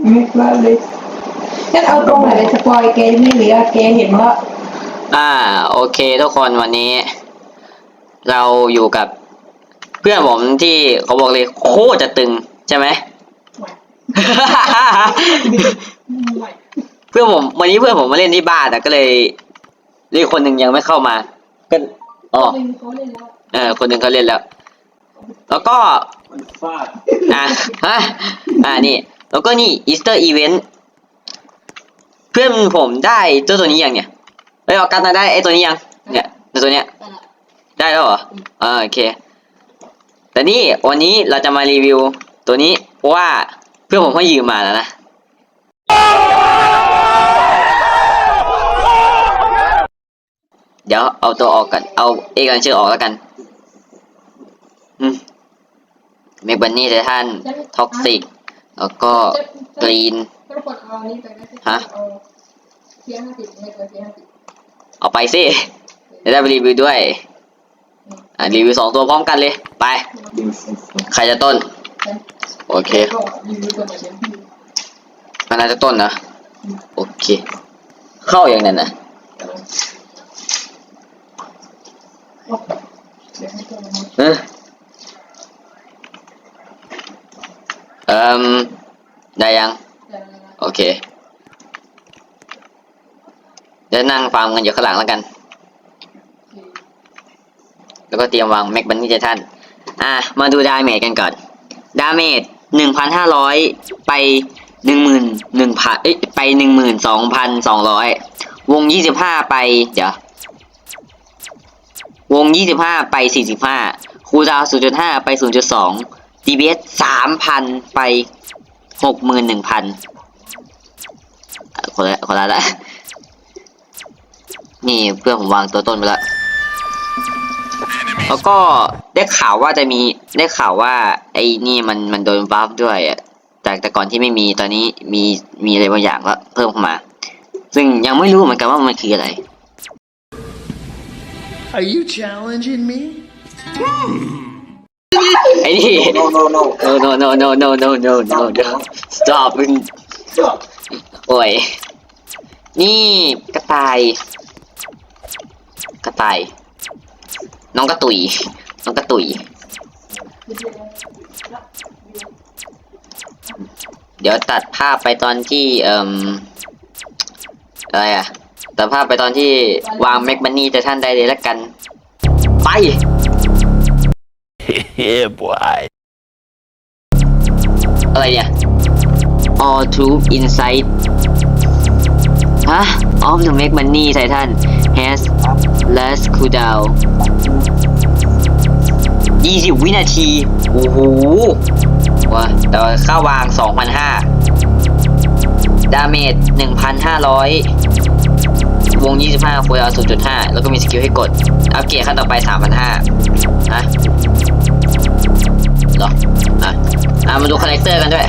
ไม่ว่าเลยงั้นเอาตรงไหนไปสปอยแกไม่เหลือแกเห็นว่าอ่า โอเคทุกคนวันนี้ เราอยู่กับเพื่อนผมที่เขาบอกเลยโคตรจะตึงใช่ไหม เพื่อนผมวันนี้เพื่อนผมมาเล่นที่บ้านแต่ก็เลยเรียกคนหนึ่งยังไม่เข้ามา ก็อ๋อเขาเล่นแล้วเออคนหนึ่งเขาเล่นแล้ว แล้วก็ฟาดอะฮะอ่านี่ แล้วก็นี่อีสเตอร์อีเวนต์เพื่อนผมได้ตัวตัวนี้ยังเนี่ยเอ้ยออกกันมาได้ไอ้ตัวนี้ยัง เนี่ยตัวเนี้ยได้แล้วเหรออ่าโอเค แต่นี่วันนี้เราจะมารีวิวตัวนี้เพราะว่าเพื่อนผมเขายืมมาแล้วนะเดี๋ยวเอาตัวออกกัน เอาเอกันเชื่อออกแล้วกัน อืมเมกบันนี่ไททันท็อกซิก แล้วก็กรีนก็กดเอานี่ไปนะฮะ เอาเทียห้าสิบไม่เกินเทียห้าสิบเอาไปสิจะได้ไปรีวิวด้วย อะรีวิวสองตัวพร้อมกันเลย ไปดิวสุดใครจะต้น โอเค ก็รีวิวตัวไหนเป็นที่มันน่าจะต้นนะ โอเค เข้าอย่างนั้นนะเดี๋ยวให้ตัวมันเออเอ่ม ได้ยัง โอเคเดี๋ยนั่งฟังกันอยู่ข้างหลังแล้วกัน แล้วก็เตรียมวางแม็กบันนี่เจท่าน อะ มาดูดาเมจกันก่อน ดาเมจหนึ่งพันห้าร้อยไปหนึ่งหมื่นหนึ่งพันเอ้ยไปหนึ่งหมื่นสองพันสองร้อยวงยี่สิบห้าไป เดี๋ยว วงยี่สิบห้าไปสี่สิบห้าคูลดาวศูนย์จุดห้าไปศูนย์จุดสอง DBS สามพันไป หกหมื่นหนึ่งพันคนละคนละละนี่เพื่อนผมวางตัวต้นไปแล้ว แล้วก็ได้ข่าวว่าจะมีได้ข่าวว่า ไอ้นี่มันมันโดนบัฟด้วยอะจากแต่ก่อนที่ไม่มีตอนนี้มีมีอะไรบางอย่างก็เพิ่มเข้ามา ซึ่งยังไม่รู้เหมือนกันว่ามันคืออะไร Are you challenging me? ไอ้นี่โนโนโน no no no no no no no no no stop โอ้ย นี่กระต่าย กระต่าย น้องกระตุย น้องกระตุย เดี๋ยวตัดภาพไปตอนที่ เอ่มอะไรอะตัดภาพไปตอนที่วางแม็กมันนี่จะท่านได้เลยละกัน ไป yeah, boy. อะไรเนี่ย all tube inside ฮะ of the make money titan has last cooldown 20 วินาที โอ้โหว้าแต่ว่าค่าวาง 2,500 ดาเมจ 1,500 วง 25คูลดาว0.5 แล้วก็มีสกิลให้กด อัปเกรดขั้นต่อไป 3,500ฮะ เหรออะอะมาดูคาแรคเตอร์กันด้วย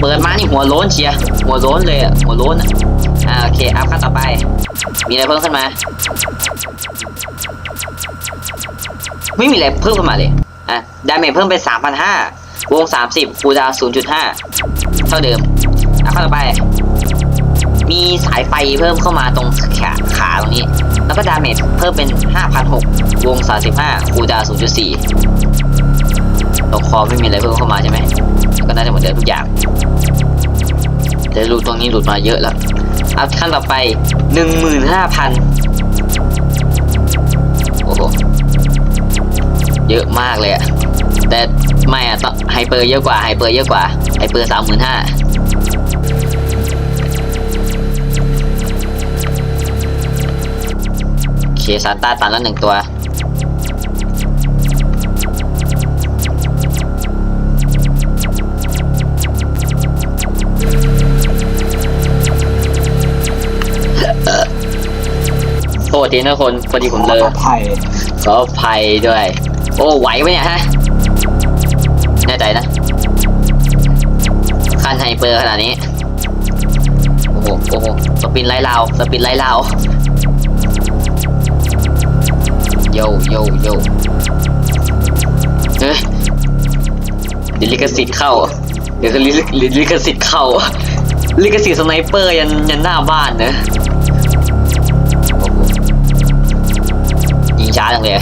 เปิดมานี่หัวโล้นเชียหัวโล้นเลยอะหัวโล้นอะอ่าโอเคอัพขั้นต่อไป มีอะไรเพิ่มขึ้นมา ไม่มีอะไรเพิ่มขึ้นมาเลยอะดาเมจเพิ่มเป็น3,500วง 30คูดาวน์0.5 เท่าเดิมอะขั้นต่อไป มีสายไฟเพิ่มเข้ามาตรงขาขาตรงนี้ แล้วก็ดาเมจเพิ่มเป็น 5,600วง 35คูดาวน์0.4 ตรงคอไม่มีอะไรเพิ่มเข้ามาใช่ไหมก็น่าจะเหมือนเดิมทุกอย่างแต่รูตรงนี้หลุดมาเยอะแล้วอัพขั้นต่อไปหนึ่งหมื่นห้าพันโอ้โหเยอะมากเลยอะแต่ไม่อะต้องไฮเปอร์เยอะกว่าไฮเปอร์เยอะกว่าไฮเปอร์สามหมื่นห้าโอเคซานต้าตันแล้วหนึ่งตัว ษทีนะคนพอดีผมเลยไผ่ขออภัยด้วย โอ้ไหวไหมเนี่ยฮะแน่ใจนะคันไฮเปอร์ขนาดนี้ โอ้โหโอ้โหสปินไล่ลาวสปินไล่ลาวโยโยโยเฮ้ยเดิลิกสิทธิ์เข้า เดี๋ยวก็ลิลิลิขสิทธิ์เข้าลิขสิทธิ์สไนเปอร์ยันยันหน้าบ้านนะ จังเลย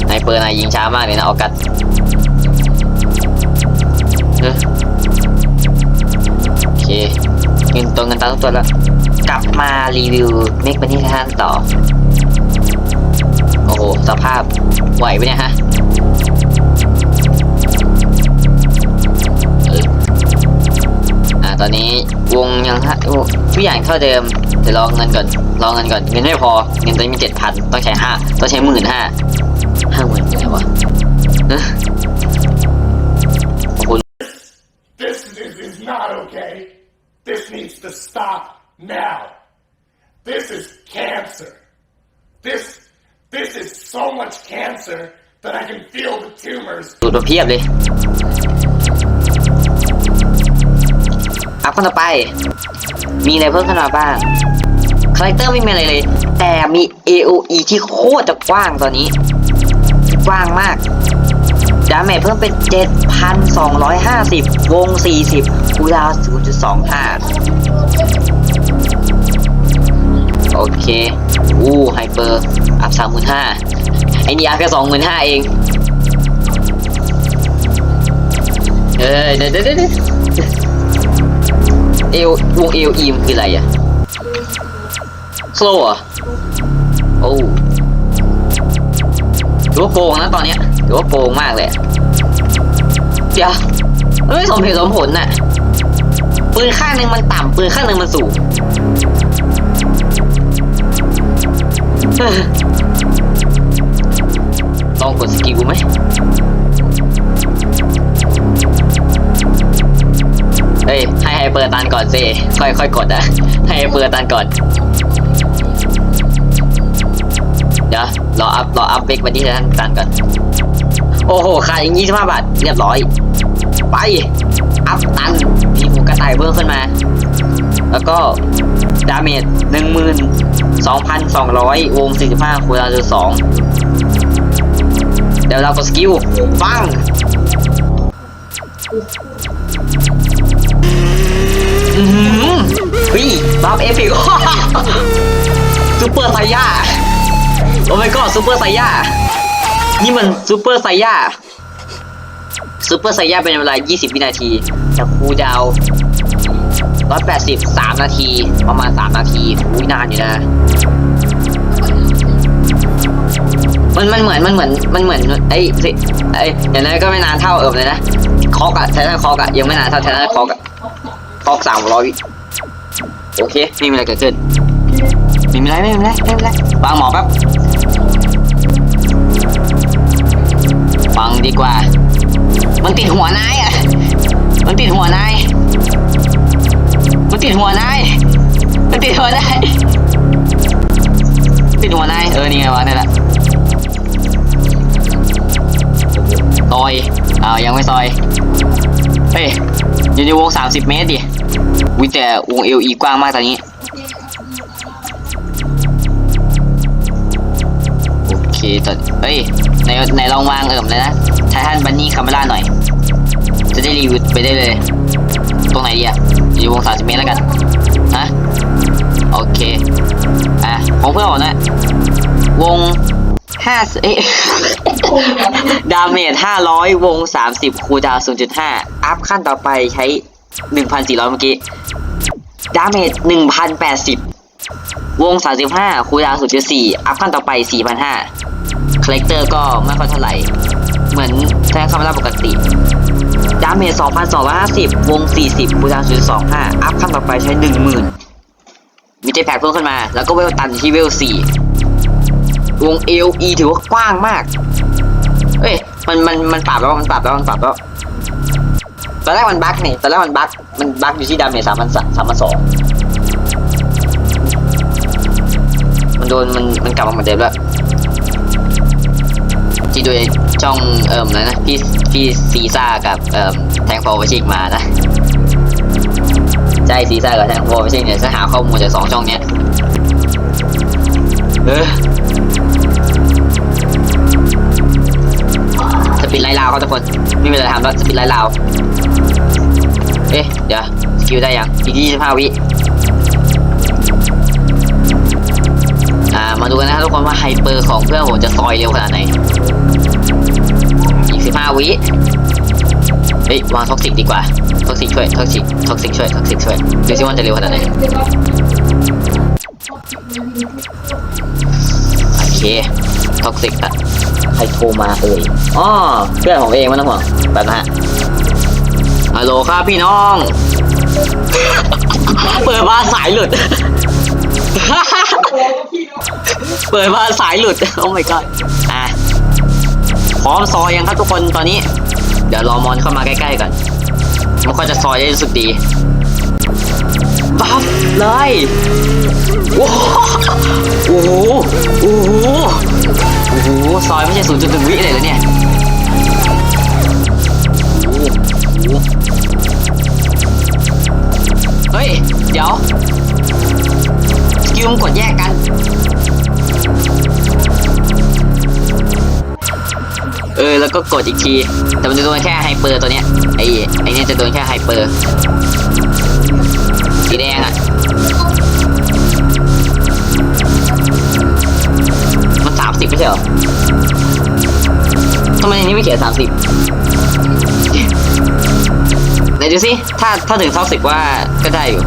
สไนเปอร์นายยิงช้ามากเลยนะออกัสโอเคเงินตัวเงินตาทุกตัวแล้ว กลับมารีวิวเมกบันนี่ท่านต่อ โอ้โห สภาพไหวปะเนี่ยฮะเอออ่าตอนนี้วงยังฮะทุกอย่างเท่าเดิม เดี๋ยวรอเงินก่อนรอเงินก่อนเงินไม่พอเงินตอนนี้มีเจ็ดพันต้องใช้ห้าต้องใช้หมื่นห้าห้าหมื่นอะไรวะเนอะขอบคุณ This is, is not okay. This needs to stop now. This is cancer. This this is so much cancer that I can feel the tumors สูตรมาเพียบเลยอัพขึ้นต่อไป มีอะไรเพิ่มขึ้นมาบ้างคาแรคเตอร์ไม่มีอะไรเลย แต่มี AOE ที่โคตรจะกว้างตอนนี้ กว้างมาก ดาเมจเพิ่มเป็น 7,250 วง 40คูดาวน์0.25 โอเค อู้ไฮเปอร์ อัพ 35,000ไอ้นี่อัพแค่25,000 เองเออเดี๋ยวเดี๋ยวเดี๋ยว เอววงเอวอีมคืออะไรอะ slow อะโอ้ถือว่าโกงนะตอนเนี้ยถือว่าโกงมากเลยเดี๋ยวมันไม่สมเหตุสมผลน่ะปืนข้างหนึ่งมันต่ำปืนข้างหนึ่งมันสูงลองกดสกิลไหม เฮ้ยให้ไฮเปอร์ตันก่อนสิค่อยค่อยกดอะให้ไฮเปอร์ตันก่อน เดี๋ยวรออัพรออัพเบรกมาที่ท่านตันก่อน โอ้โหขาดอีกยี่สิบห้าบาทเรียบร้อย ไป อัพตันมีหมูกระต่ายเพิ่มขึ้นมา แล้วก็ดาเมจหนึ่งหมื่นสองพันสองร้อยวงสี่สิบห้าคูณจุดสองเดี๋ยวเรากดสกิลฟัง อืมวิบัฟเอฟิกซูเปอร์ไซย่าโอ้ my god ซูเปอร์ไซย่านี่มันซูเปอร์ไซย่าซูเปอร์ไซย่าเป็นเวลา 20 วินาทีแต่คูดาว180 3 นาที ประมาณ 3 นาทีอุ้ยนานอยู่นะ มันมันเหมือนมันเหมือนมันเหมือนไอ้ไอ้อย่างนั้นก็ไม่นานเท่าเอิบเลยนะ คอกอะไททันคอกอะยังไม่นานเท่าไททันคอกอะ อกสามร้อยโอเคไม่มีอะไรเกิดขึ้นไม่มีอะไรไม่มีอะไรไม่มีอะไรวางหมอแป๊บฟังดีกว่า มันติดหัวนายอะ มันติดหัวนาย มันติดหัวนาย มันติดหัวนาย ติดหัวนาย เออ นี่ไงวะนี่แหละซอยอ่าวยังไม่ซอย เฮ้ยอยู่ในวง30เมตรดิ วิแต่วงเอลีกว้างมากตอนนี้ โอเคตอนเฮ้ยไหนไหนลองวางเอิ่มเลยนะไททันบันนี่คาเมล่าหน่อย จะได้รีวิวไปได้เลย ตรงไหนดีอะอยู่วง30เมตรแล้วกันฮะโอเคอะของเพื่อนผมนะ วงห้าเอ๊ะดาเมจ500วง30คูดาวน์0.5อัพขั้นต่อไปใช้ 1,400เมื่อกี้ ดาเมจ1,080วง35คูดาวน์0.4อัพขั้นต่อไป4,500คาแรคเตอร์ก็ไม่ค่อยเท่าไหร่ เหมือนแทงคาเมล่าปกติ ดาเมจ2,250วง40คูดาวน์0.25อัพขั้นต่อไปใช้10,000มีเจแพดเพิ่มขึ้นมา แล้วก็เวลตันที่เวล4วง LE ถือว่ากว้างมาก เอ้ย มัน มัน มันปรับแล้ว มันปรับแล้ว มันปรับแล้ว ตอนแรกมันบั๊กนี่ตอนแรกมันบั๊กมันบั๊กอยู่ที่ดาเมจสามพันสามพันสองมันโดนมันมันกลับมาเหมือนเดิมแล้วที่โดยช่องเอิ่มอะนะพี่พี่ซีซ่ากับเอิ่มแทงฟอร์วชิกมานะใช่ซีซ่ากับแทงฟอร์วชิกเนี่ยจะหาข้อมูลจากสองช่องเนี้ยเออจะปิดไล่ลาวครับทุกคนไม่มีอะไรทำแล้วสปิดไล่ลาว เอ๊ะ เดี๋ยวสกิลได้ยังอีกยี่สิบห้าวิ อ่า มาดูกันนะครับทุกคนว่าไฮเปอร์ของเพื่อนผมจะซอยเร็วขนาดไหน อีกสิบห้าวิ เฮ้ย วางท็อกซิกดีกว่าท็อกซิกช่วยท็อกซิกท็อกซิกช่วยท็อกซิกช่วยดูซิว่านจะเร็วขนาดไหน โอเคท็อกซิกอะใครโทรมาเอ่ยอ๋อเพื่อนผมเองไมันต้องห่วงแบบนะฮะ ฮัลโหลครับพี่น้อง เปิดมาสายหลุด เปิดมาสายหลุด โอ้ my god อะพร้อมซอยยังครับทุกคนตอนนี้ เดี๋ยวรอมอนเข้ามาใกล้ๆก่อนมันก็จะซอยได้รู้สึกดีบัฟเลยโอ้โหโอ้โหโอ้โหซอยไม่ใช่ศูนย์จุดหนึ่งวิเลยแล้วเนี่ย กดอีกที แต่มันจะโดนแค่ไฮเปอร์ตัวเนี้ยไอ้ไอ้นี่จะโดนแค่ไฮเปอร์สีแดงอะมันสามสิบไม่ใช่เหรอทำไมอันนี้ไม่เขียนสามสิบไหนดูสิถ้าถ้าถึงท็อกซิกว่าก็ได้อยู่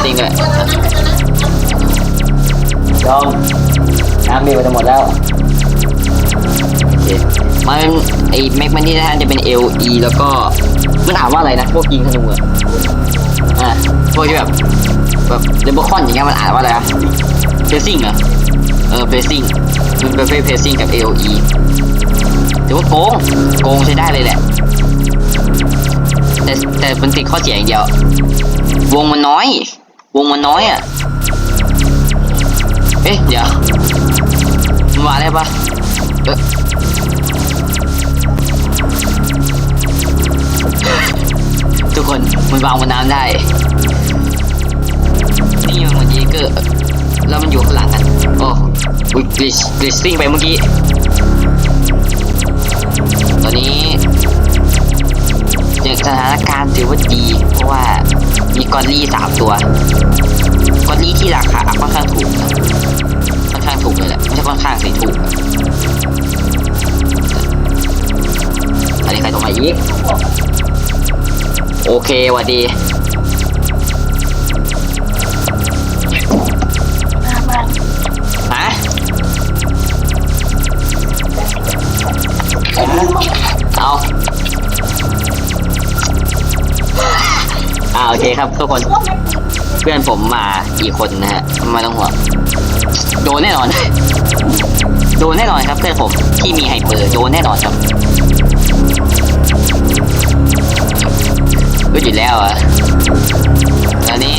เป็นแบบตัวซิงเลยยอมน้ำมีไปจะหมดแล้ว โอเค มันไอแม็กมันนี่นะฮะจะเป็น LE แล้วก็มันอ่านว่าอะไรนะ พวกยิงธนูอะอะพวกที่แบบแบบเดบคอนอย่างเงี้ยมันอ่านว่าอะไรอะเพซซิ่งเหรอเออเพซซิ่งมันเประเภทเพซซิ่งกับ AOE ถือว่าโกงโกงใช้ได้เลยแหละ แต่แต่มันติดข้อเสียอย่างเดียว วงมันน้อย วงมันน้อยอะ เอ๊ะ เดี๋ยวมันมาได้ปะเออทุกคนมันวางบนน้ำได้ นี่มันเหมือนยีเกอร์แล้วมันอยู่ข้างหลังอะโอ้อุ๊ยกลิชกลิชซิ่งไปเมื่อกี้ ตอนนี้ยังสถานการณ์ถือว่าดี เพราะว่า มีกอลลี่สามตัวกอลลี่ที่ราคาค่อนข้างถูกค่อนข้างถูกเลยแหละไม่ใช่ค่อนข้างสิถูกอันนี้ใครโทรมาอีกโอเควัสดี ครับทุกคน เพื่อนผมมากี่คนนะฮะไม่ต้องห่วงโดนแน่นอน โดนแน่นอนครับเพื่อนผมที่มีไฮเปอร์โดนแน่นอนครับรู้อยู่แล้วอะตอนนี้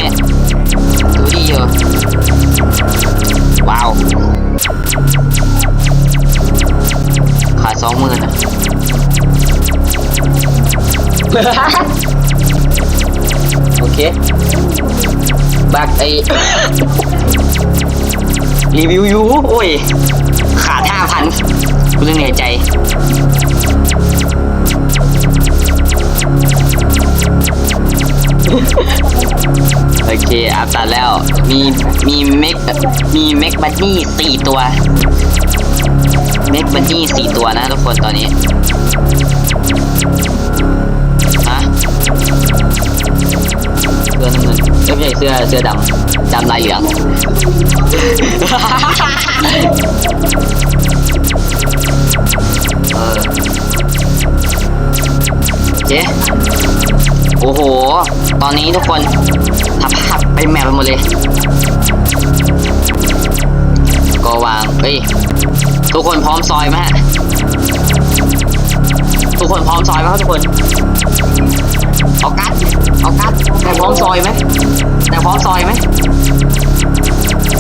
ดูดีอยู่ว้าวขาดสองมื่นะ โอเค บักไอรีวิวยูโอ้ย ขาดห้าพันกูเรื่องเหนื่อยใจโอเคอัพตัดแล้ว มีมีเมกมีเมกบันนี่สี่ตัว เมกบันนี่สี่ตัวนะทุกคนตอนนี้ ฮะ เสื้อน้ำเงินไม่ใช่เสื้อเสื้อดำดำลายเหลืองเออเจ๊โอโอ้โห ตอนนี้ทุกคนทับภาพไปแมปไปหมดเลย ก็วางเฮ้ยทุกคนพร้อมซอยไหมฮะทุกคนพร้อมซอยไหมครับทุกคน เอากัดเอากัดแต่พร้อมซอยไหมแต่พร้อมซอยไหม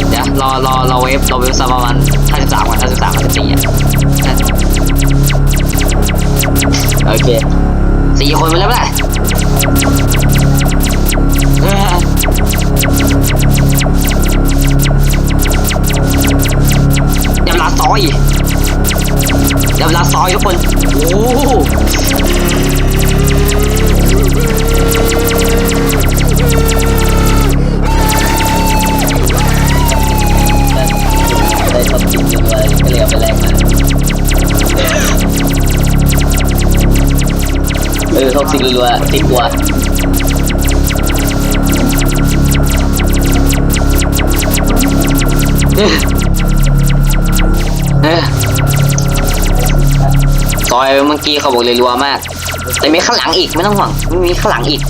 เดี๋ยวรอรอรอเวฟรอเวฟสักประมาณห้าสิบสามก่อนห้าสิบสามห้าสิบสี่โอเคสี่คนไปแล้วแหละเดี๋ยวลาซอยเดี๋ยวลาซอยทุกคน โอ้ รัวๆติดตัวเออเออซอยเมื่อกี้เขาบอกเลยรัวมาก แต่มีข้างหลังอีกไม่ต้องห่วงไม่มีข้างหลังอีก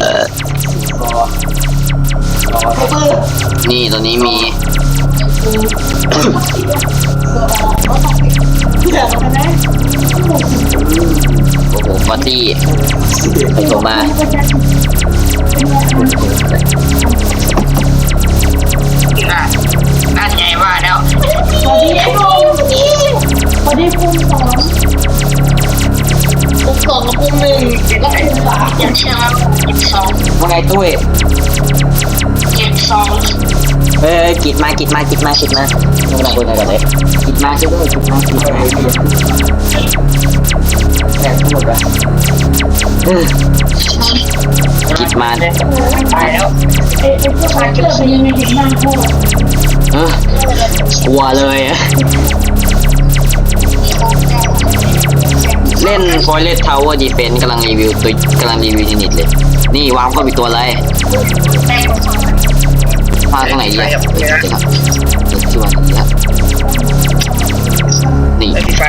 เออนี่ตัวนี้มี โอ้โหฟอตตี้ไปโทรมานั่นไงว่าแล้วพอดีพอดีคุณสอนปุ๊บสองกับปุ๊บหนึ่งเจ็ดเจ็ดเชียงเจ็ดสองว่าไงตุ้ยเจ็ดสอง เฮ้ยกิดมากิดมากิดมากิดมาไม่เป็นไรคุยกันก่อนเลยกิดมาช่วยด้วยกิดมากิดมาแทนทั้งหมดวะกิดมาตายแล้วไอ้ไอ้พวกอาเกอร์เป็นยังไงเห็นหน้าพ่อเออกลัวเลยอะเล่น Forest Tower Defense กำลังรีวิวตัวกำลังรีวิวยูนิตเลย นี่วางก็มีตัวอะไร มาตรงไหนดีอะเดี๋ยวครับเดี๋ยวที่วางตรงนี้ครับนี่ไฟไฟ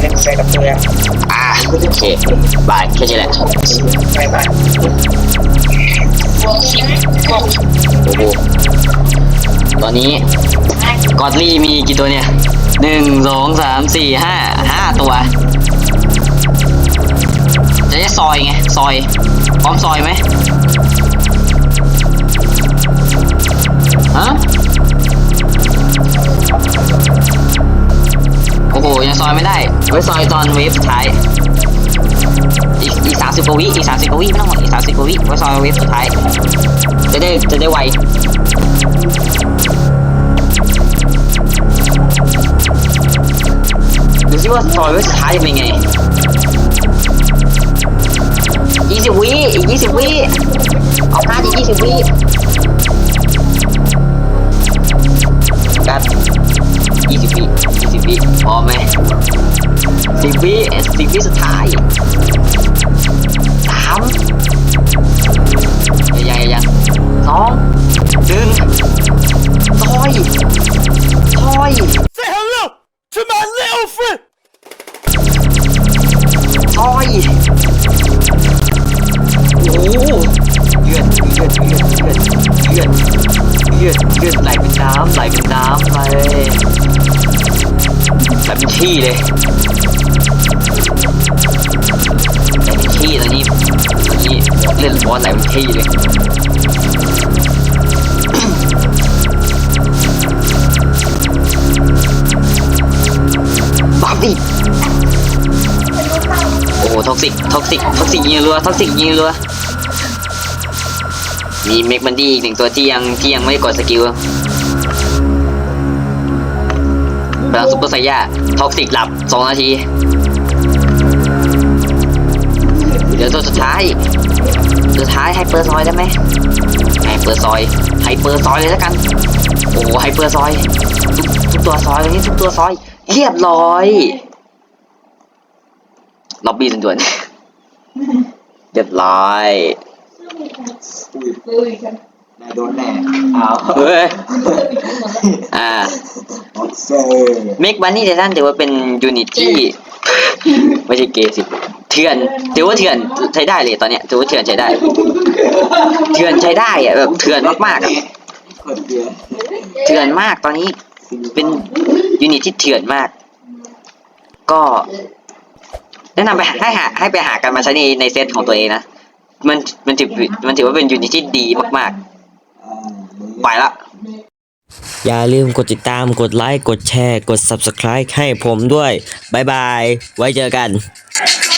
เล่นไฟกับเตัวอ่าโอเคบายแค่นี้แหละไฟบานบวกชิ้นบวกโอ้โหตอนนี้กอดลี่มีกี่ตัวเนี่ยหนึ่งสองสามสี่ห้าห้าตัว จะได้ซอยไง ซอย พร้อมซอยไหม ฮะโอ้โหยังซอยไม่ได้ไว้ซอยตอนเวฟสุดท้าย อีกอีกสามสิบกว่าวิอีกสามสิบกว่าวิไม่ต้องห่วงอีกสามสิบกว่าวิไว้ซอยเวฟสุดท้าย จะได้จะได้ไวดูสิว่าซอยไว้สุดท้ายจะเป็นไงยี่สิบวิอีกยี่สิบวิเอาการอีกยี่สิบวิ กัดยี่สิบวิยี่สิบวิพอไหมสิบวิสิบวิสุดท้ายสามยังยังยังสองหนึ่งซอยซอย Say hello to my little friend. ซอยโอ้โหเลือดเลือดเลือดเลือดเลือด เลือดเลือดไหลเป็นน้ำไหลเป็นน้ำไปไหลเป็นขี้เลยไหลเป็นขี้ตอนนี้ตอนนี้เลือดบอสไหลเป็นขี้เลยบ้าดิโอ้โหท็อกซิกท็อกซิกท็อกซิกยิงรัวท็อกซิกยิงรัว มีเมกบันดี้อีกหนึ่งตัวที่ยังที่ยังไม่กดสกิลพลังซุปเปอร์ไซย่าท็อกซิกหลับสองนาทีเดี๋ยวตัวสุดท้ายสุดท้ายไฮเปอร์ซอยได้ไหมไฮเปอร์ซอยไฮเปอร์ซอยเลยแล้วกัน โอ้โหไฮเปอร์ซอยทุกทุกตัวซอยเลยนี่ทุกตัวซอย เรียบร้อยล็อบบี้ด่วนๆเรียบร้อย เลยกันนายโดนแน่เอาเฮ้ยอ่าโอเคเมกบันนี่ไททันถือว่าเป็นยูนิตที่ไม่ใช่เกย์สิเถื่อนถือว่าเถื่อนใช้ได้เลยตอนเนี้ยถือว่าเถื่อนใช้ได้ เถื่อนใช้ได้อะแบบเถื่อนมากๆอะคนเดียวเถื่อนมากตอนนี้เป็นยูนิตที่เถื่อนมาก ก็แนะนำไปหาให้หาให้ไปหากันมาใช้ในในเซตของตัวเองนะ มันมันถือมันถือว่าเป็นยูนิตที่ดีมากอ่าๆไปละ อย่าลืมกดติดตามกดไลค์ กดแชร์ กด Subscribe ให้ผมด้วย บ๊ายบาย ไว้เจอกันเ